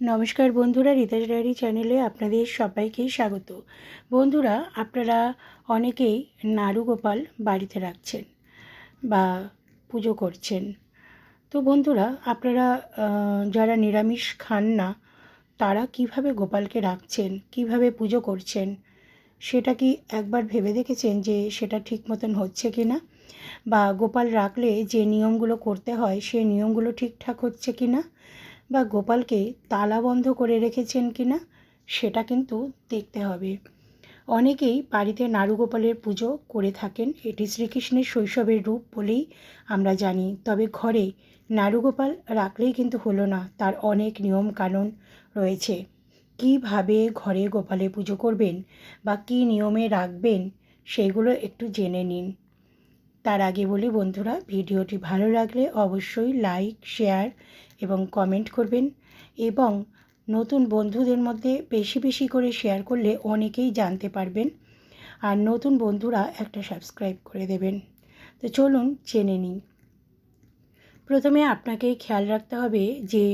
নমস্কার বন্ধুরা রিতাস ডায়েরি চ্যানেলে আপনাদের সবাইকে স্বাগত। বন্ধুরা, আপনারা অনেকেই নাড়ু গোপাল বাড়িতে রাখছেন বা পুজো করছেন। তো বন্ধুরা, আপনারা যারা নিরামিষ খান না, তারা কীভাবে গোপালকে রাখছেন, কীভাবে পুজো করছেন, সেটা কি একবার ভেবে দেখেছেন যে সেটা ঠিক মতন হচ্ছে কি না? বা গোপাল রাখলে যে নিয়মগুলো করতে হয় সেই নিয়মগুলো ঠিকঠাক হচ্ছে কি না? বা গোপালকে তালা বন্ধ করে রেখেছেন কি না, সেটা কিন্তু দেখতে হবে। অনেকেই বাড়িতে নাড়ু গোপালের পুজো করে থাকেন, এটি শ্রীকৃষ্ণের শৈশবের রূপ বলেই আমরা জানি। তবে ঘরে নাড়ু গোপাল রাখলেই কিন্তু হলো না, তার অনেক নিয়ম কানুন রয়েছে। কীভাবে ঘরে গোপালে পুজো করবেন বা কী নিয়মে রাখবেন সেইগুলো একটু জেনে নিন। তার আগে বলি বন্ধুরা, ভিডিওটি ভালো লাগলে অবশ্যই লাইক, শেয়ার এবং কমেন্ট করবেন এবং নতুন বন্ধুদের মধ্যে বেশি বেশি করে শেয়ার করলে অনেকেই জানতে পারবেন। আর নতুন বন্ধুরা একটা সাবস্ক্রাইব করে দেবেন। তো চলুন জেনে নিই। প্রথমে আপনাকে খেয়াল রাখতে হবে যে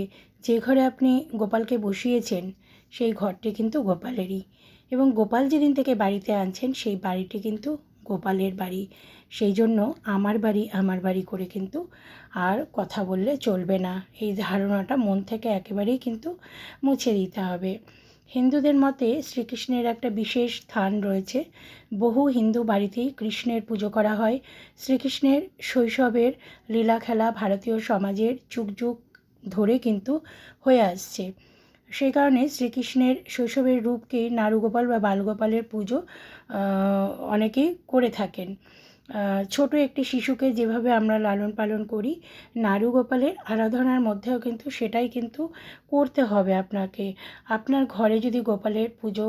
যে ঘরে আপনি গোপালকে বসিয়েছেন, সেই ঘরটি কিন্তু গোপালেরই। এবং গোপাল যেদিন থেকে বাড়িতে আনছেন, সেই বাড়িটি কিন্তু গোপালের বাড়ি। সেই জন্য আমার বাড়ি আমার বাড়ি করে কিন্তু আর কথা বললে চলবে না। এই ধারণাটা মন থেকে একেবারেই কিন্তু মুছে দিতে হবে। হিন্দুদের মতে শ্রীকৃষ্ণের একটা বিশেষ স্থান রয়েছে। বহু হিন্দু বাড়িতেই কৃষ্ণের পুজো করা হয়। শ্রীকৃষ্ণের শৈশবের লীলা খেলা ভারতীয় সমাজের যুগ যুগ ধরে কিন্তু হয়ে আসছে। সেই কারণে শ্রীকৃষ্ণের শৈশবের রূপকে নারুগোপাল বা বালগোপালের পুজো অনেকেই করে থাকেন। ছোট একটি শিশুকে যেভাবে আমরা লালন পালন করি নাড়ু গোপালের আরাধনার মধ্যেও কিন্তু সেটাই কিন্তু করতে হবে আপনাকে। আপনার ঘরে যদি গোপালের পুজো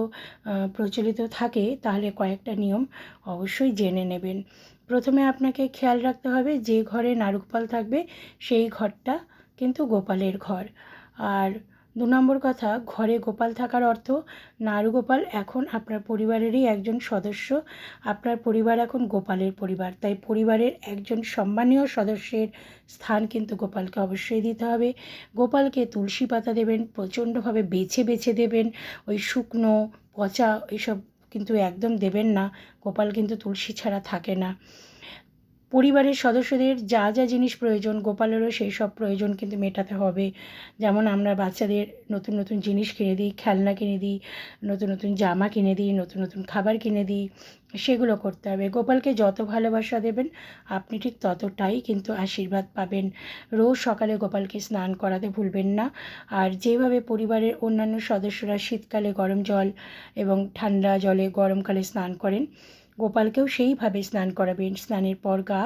প্রচলিত থাকে, তাহলে কয়েকটা নিয়ম অবশ্যই জেনে নেবেন। প্রথমে আপনাকে খেয়াল রাখতে হবে, যে ঘরে নারুগোপাল থাকবে, সেই ঘরটা কিন্তু গোপালের ঘর। আর দু নম্বর কথা, ঘরে গোপাল থাকার অর্থ, নারু গোপাল এখন আপনার পরিবারেরই একজন সদস্য। আপনার পরিবার এখন গোপালের পরিবার। তাই পরিবারের একজন সম্মানীয় সদস্যের স্থান কিন্তু গোপালকে অবশ্যই দিতে হবে। গোপালকে তুলসী পাতা দেবেন, প্রচণ্ডভাবে বেছে বেছে দেবেন, ওই শুকনো, পচা, এইসব কিন্তু একদম দেবেন না। গোপাল কিন্তু তুলসী ছাড়া থাকে না। পরিবারের সদস্যদের যা যা জিনিস প্রয়োজন, গোপালেরও সেই সব প্রয়োজন কিন্তু মেটাতে হবে। যেমন আমরা বাচ্চাদের নতুন নতুন জিনিস কিনে দিই, খেলনা কিনে দিই, নতুন নতুন জামা কিনে দিই, নতুন নতুন খাবার কিনে দিই, সেগুলো করতে হবে। গোপালকে যত ভালোবাসা দেবেন, আপনি ঠিক ততটাই কিন্তু আশীর্বাদ পাবেন। রোজ সকালে গোপালকে স্নান করাতে ভুলবেন না। আর যেভাবে পরিবারের অন্যান্য সদস্যরা শীতকালে গরম জল এবং ঠান্ডা জলে গরমকালে স্নান করেন গোপালকেও সেইভাবে স্নান করাবেন। স্নানের পর গা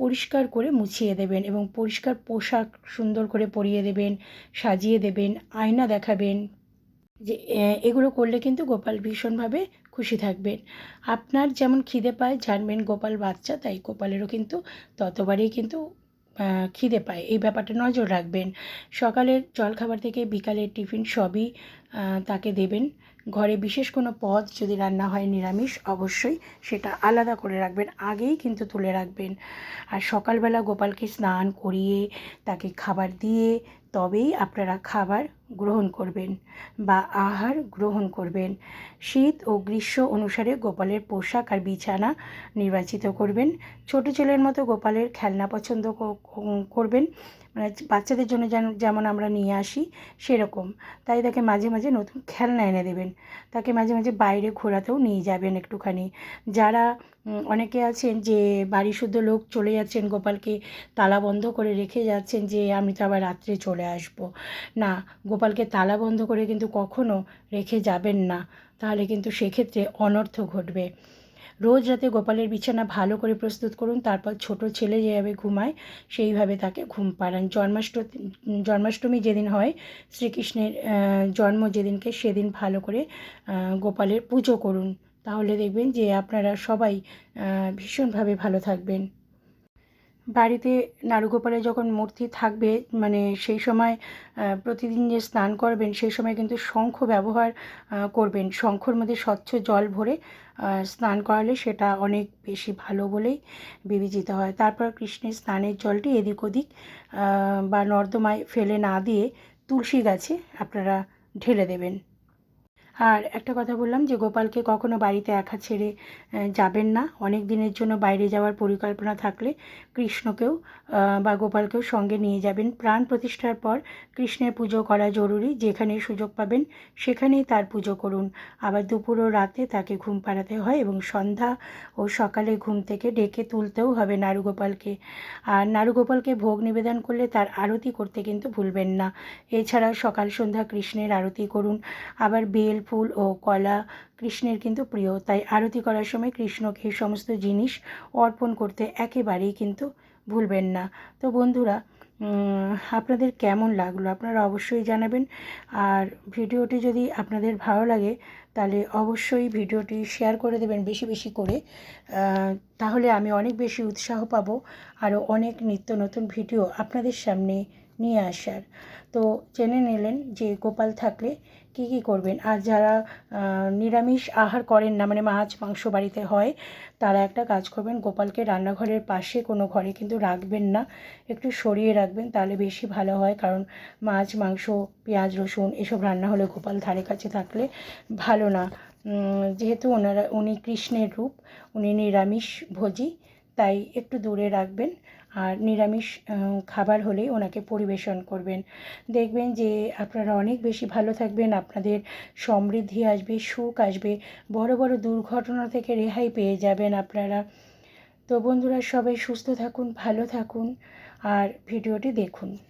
পরিষ্কার করে মুছিয়ে দেবেন এবং পরিষ্কার পোশাক সুন্দর করে পরিয়ে দেবেন, সাজিয়ে দেবেন, আয়না দেখাবেন যে এগুলো করলে কিন্তু গোপাল ভীষণভাবে খুশি থাকবেন। আপনার যেমন খিদে পায়, জানবেন গোপাল বাচ্চা, তাই গোপালেরও কিন্তু ততবারই কিন্তু খিদে পায়। এই ব্যাপারটা নজর রাখবেন। সকালের জলখাবার থেকে বিকালের টিফিন সবই তাকে দেবেন। ঘরে বিশেষ কোনো পদ যদি রান্না হয় নিরামিষ, অবশ্যই সেটা আলাদা করে রাখবেন, আগেই কিন্তু তুলে রাখবেন। আর সকালবেলা গোপালকে স্নান করিয়ে তাকে খাবার দিয়ে তবেই আপনারা খাবার গ্রহণ করবেন বা আহার গ্রহণ করবেন। শীত ও গ্রীষ্ম অনুসারে গোপালের পোশাক আর বিছানা নির্বাচিত করবেন। ছোট ছেলের মতো গোপালের খেলনা পছন্দ করবেন। মানে বাচ্চাদের জন্য যেমন আমরা নিয়ে আসি, সেরকম। তাই তাকে মাঝে মাঝে নতুন খেলনা এনে দেবেন। তাকে মাঝে মাঝে বাইরে ঘোরাতেও নিয়ে যাবেন একটুখানি। যারা অনেকে আছেন যে বাড়ি শুদ্ধ লোক চলে যাচ্ছেন গোপালকে তালা বন্ধ করে রেখে যাচ্ছেন যে, আমি তো আবার রাত্রে চলে আসব। না গোপালকে তালা বন্ধ করে কিন্তু কখনো রেখে যাবেন না। তাহলে কিন্তু সেক্ষেত্রে অনর্থ ঘটবে। রোজ রাতে গোপালের বিছানা ভালো করে প্রস্তুত করুন, তারপর ছোট ছেলে যেভাবে ঘুমায়, সেইভাবে তাকে ঘুম পাড়ান। জন্মাষ্টমী জন্মাষ্টমী যেদিন হয়, শ্রীকৃষ্ণের জন্ম যেদিনকে সেদিন ভালো করে গোপালের পুজো করুন। তাহলে দেখবেন যে আপনারা সবাই ভীষণভাবে ভালো থাকবেন। বাড়িতে নাড়ুগোপালের যখন মূর্তি থাকবে মানে সেই সময় প্রতিদিন যে স্নান করবেন, সেই সময় কিন্তু শঙ্খ ব্যবহার করবেন। শঙ্খর মধ্যে স্বচ্ছ জল ভরে স্নান করালে সেটা অনেক বেশি ভালো বলেই বিবেচিত হয়। তারপর কৃষ্ণের স্নানের জলটি এদিক ওদিক বা নর্দমায় ফেলে না দিয়ে তুলসী গাছে আপনারা ঢেলে দেবেন। আর একটা কথা বললাম যে গোপালকে কখনো বাড়িতে একা ছেড়ে যাবেন না। অনেক দিনের জন্য বাইরে যাওয়ার পরিকল্পনা থাকলে কৃষ্ণকেও বা গোপালকেও সঙ্গে নিয়ে যাবেন। প্রাণ প্রতিষ্ঠার পর কৃষ্ণের পুজো করা জরুরি। যেখানে সুযোগ পাবেন সেখানেই তার পুজো করুন। আবার দুপুর ও রাতে তাকে ঘুম পাড়াতে হয় এবং সন্ধ্যা ও সকালে ঘুম থেকে ডেকে তুলতেও হবে নারুগোপালকে। আর নারুগোপালকে ভোগ নিবেদন করলে তার আরতি করতে কিন্তু ভুলবেন না। এছাড়াও সকাল সন্ধ্যা কৃষ্ণের আরতি করুন। আবার বেল ফুল ও কলা কৃষ্ণের কিন্তু প্রিয়। তাই আরতি করার সময় কৃষ্ণকে সমস্ত জিনিস অর্পণ করতে একেবারেই কিন্তু ভুলবেন না। তো বন্ধুরা আপনাদের কেমন লাগল? আপনারা অবশ্যই জানাবেন। আর ভিডিওটি যদি আপনাদের ভালো লাগে, তাহলে অবশ্যই ভিডিওটি শেয়ার করে দেবেন বেশি বেশি করে। তাহলে আমি অনেক বেশি উৎসাহ পাবো আরও অনেক নিত্য নতুন ভিডিও আপনাদের সামনে নিয়ে আসার। তো জেনে নিলেন যে গোপাল থাকলে কী কী করবেন? আর যারা নিরামিষ আহার করেন না মানে মাছ, মাংস বাড়িতে হয়, তারা একটা কাজ করবেন, গোপালকে রান্নাঘরের পাশে কোনো ঘরে কিন্তু রাখবেন না। একটু সরিয়ে রাখবেন, তাহলে বেশি ভালো হয়। কারণ মাছ, মাংস, পেঁয়াজ, রসুন, এসব রান্না হলে গোপাল ধারে কাছে থাকলে ভালো না। যেহেতু ওনারা, উনি কৃষ্ণের রূপ, উনি নিরামিষ ভোজী তাই একটু দূরে রাখবেন। আর নিরামিষ খাবার হলেই ওনাকে পরিবেশন করবেন। দেখবেন যে আপনারা অনেক বেশি ভালো থাকবেন, আপনাদের সমৃদ্ধি আসবে, সুখ আসবে, বড় বড় দুর্ঘটনা থেকে রেহাই পেয়ে যাবেন আপনারা। তো বন্ধুরা সবাই সুস্থ থাকুন, ভালো থাকুন, আর ভিডিওটি দেখুন।